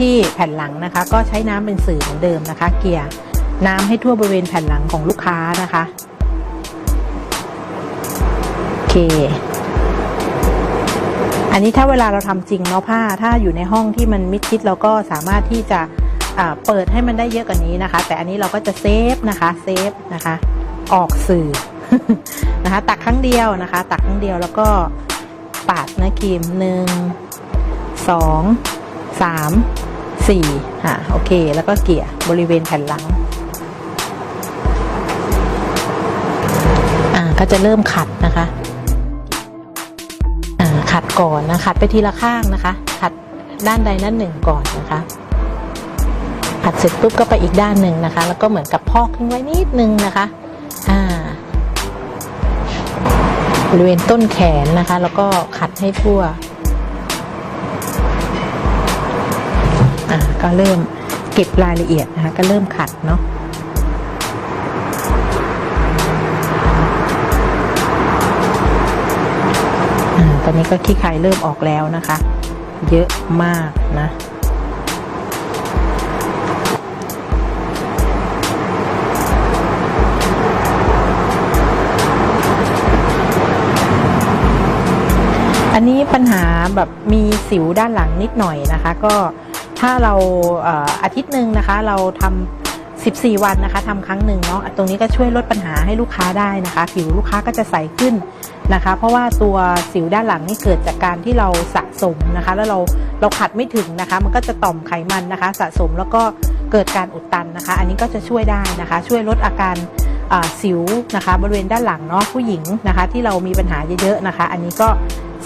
ที่แผ่นหลังนะคะ ก็ใช้น้ำเป็นสื่อเหมือนเดิมนะคะ เกลี่ยน้ำให้ทั่วบริเวณแผ่นหลังของลูกค้านะคะโอเค อันนี้ถ้าเวลาเราทำจริงเนาะผ้าถ้าอยู่ในห้องที่มันมิดชิดเราก็สามารถที่จะเปิดให้มันได้เยอะกว่านี้นะคะ แต่อันนี้เราก็จะเซฟนะคะเซฟนะคะ ออกสื่อนะคะ ตักครั้งเดียวนะคะ ตักครั้งเดียวแล้วก็ปาดนะครีมหนึ่งสอง สามสี่อะโอเค แล้วก็เกี่ยบริเวณแผ่นหลังอ่าก็จะเริ่มขัดนะคะอ่าขัดก่อนนะขัดไปทีละข้างนะคะ ขัดด้านใดด้านหนึ่งก่อนนะคะขัดเสร็จปุ๊บก็ไปอีกด้านหนึ่งนะคะ แล้วก็เหมือนกับพอกทิ้งไว้นิดนึงนะคะอ่าบริเวณต้นแขนนะคะ แล้วก็ขัดให้ทั่ว ก็เริ่มเก็บรายละเอียดนะคะก็เริ่มขัดเนาะอ่าตอนนี้ก็ขี้ไข่เริ่มออกแล้วนะคะ เยอะมากนะอันนี้ปัญหาแบบมีสิวด้านหลังนิดหน่อยนะคะ ก็ ถ้าเราอาทิตย์หนึ่งนะคะเราทำ14 วันนะคะทำครั้งหนึ่งเนาะตรงนี้ก็ช่วยลดปัญหาให้ลูกค้าได้นะคะ ผิวลูกค้าก็จะใสขึ้นนะคะ เพราะว่าตัวสิวด้านหลังนี่เกิดจากการที่เราสะสมนะคะ แล้วเราเราขัดไม่ถึงนะคะ มันก็จะต่อมไขมันนะคะ สะสมแล้วก็เกิดการอุดตันนะคะ อันนี้ก็จะช่วยได้นะคะ ช่วยลดอาการสิวนะคะ บริเวณด้านหลังเนาะผู้หญิงนะคะ ที่เรามีปัญหาเยอะๆนะคะ อันนี้ก็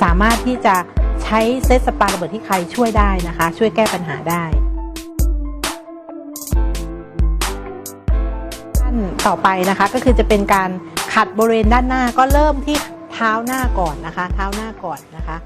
สามารถที่จะ ช้เซตสปาระเบิดที่ใครช่วยได้นะคะ ช่วยแก้ปัญหาได้ขั้นต่อไปนะคะก็คือจะเป็นการขัดบริเวณด้านหน้าก็เริ่มที่เท้าหน้าก่อนนะคะ เท้าหน้าก่อนนะคะ